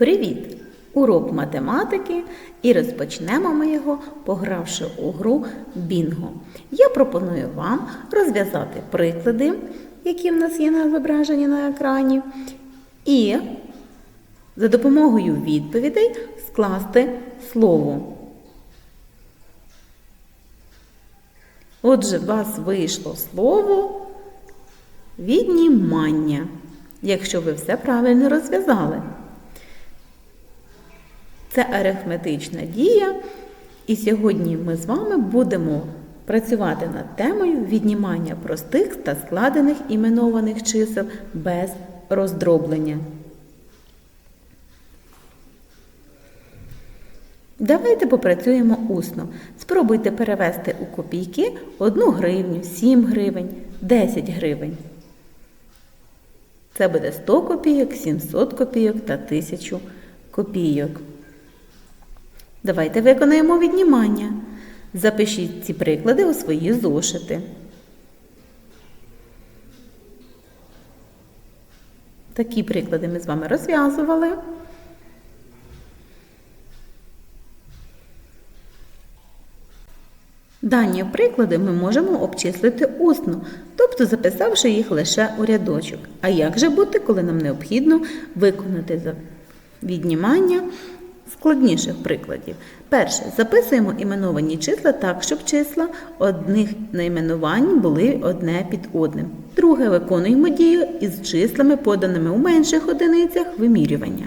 Привіт! Урок математики і розпочнемо ми його, погравши у гру Бінго. Я пропоную вам розв'язати приклади, які в нас є на зображенні на екрані, і за допомогою відповідей скласти слово. Отже, у вас вийшло слово віднімання, якщо ви все правильно розв'язали. Це арифметична дія, і сьогодні ми з вами будемо працювати над темою віднімання простих та складених іменованих чисел без роздроблення. Давайте попрацюємо усно. Спробуйте перевести у копійки 1 гривню, 7 гривень, 10 гривень. Це буде 100 копійок, 700 копійок та 1000 копійок. Давайте виконаємо віднімання. Запишіть ці приклади у свої зошити. Такі приклади ми з вами розв'язували. Дані приклади ми можемо обчислити усно, тобто записавши їх лише у рядочок. А як же бути, коли нам необхідно виконати віднімання складніших прикладів? Перше, записуємо іменовані числа так, щоб числа одних найменувань були одне під одним. Друге, виконуємо дію із числами, поданими у менших одиницях вимірювання.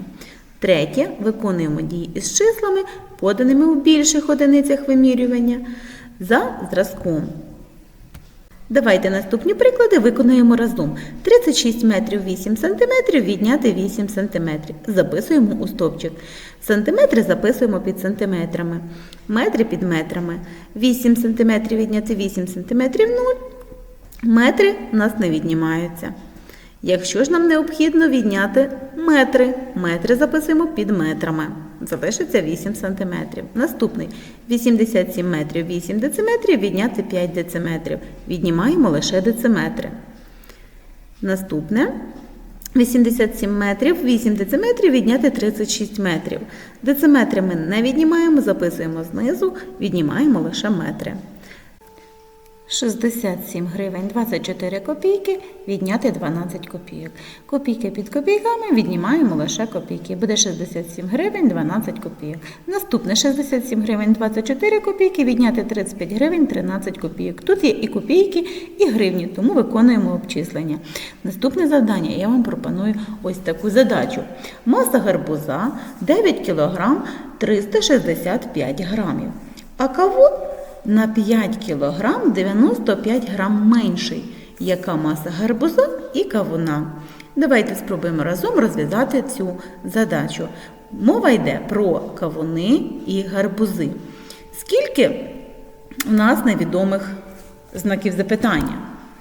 Третє, виконуємо дії із числами, поданими у більших одиницях вимірювання за зразком. Давайте наступні приклади виконуємо разом. 36 метрів 8 сантиметрів відняти 8 сантиметрів. Записуємо у стовпчик. Сантиметри записуємо під сантиметрами. Метри під метрами. 8 сантиметрів відняти 8 сантиметрів 0. Метри у нас не віднімаються. Якщо ж нам необхідно відняти метри, метри записуємо під метрами. Залишиться 8 см. Наступний 87 метрів 8 дециметрів відняти 5 дециметрів. Віднімаємо лише дециметри. Наступне 87 метрів 8 дециметрів відняти 36 метрів. Дециметри ми не віднімаємо, записуємо знизу, віднімаємо лише метри. 67 гривень 24 копійки відняти 12 копійок. Копійки під копійками віднімаємо лише копійки. Буде 67 гривень 12 копійок. Наступне 67 гривень 24 копійки відняти 35 гривень 13 копійок. Тут є і копійки, і гривні, тому виконуємо обчислення. Наступне завдання я вам пропоную ось таку задачу. Маса гарбуза 9 кг 365 грамів. А кавун на 5 кг 95 грам менший. Яка маса гарбуза і кавуна? Давайте спробуємо разом розв'язати цю задачу. Мова йде про кавуни і гарбузи. Скільки у нас невідомих знаків запитання?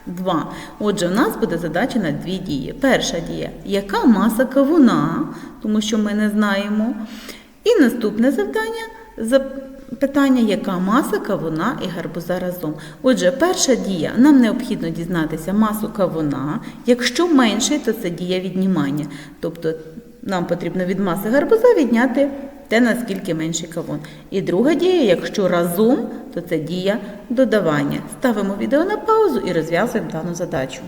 Два. Отже, у нас буде задача на дві дії. Перша дія яка маса кавуна, тому що ми не знаємо. І наступне завдання запитання, яка маса кавуна і гарбуза разом. Отже, перша дія. Нам необхідно дізнатися масу кавуна. Якщо менше, то це дія віднімання. Тобто нам потрібно від маси гарбуза відняти те, наскільки менший кавун. І друга дія, якщо разом, то це дія додавання. Ставимо відео на паузу і розв'язуємо дану задачу.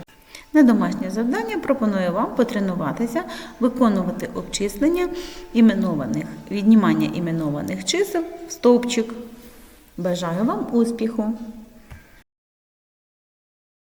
На домашнє завдання пропоную вам потренуватися, виконувати обчислення іменованих, віднімання іменованих чисел в стовпчик. Бажаю вам успіху!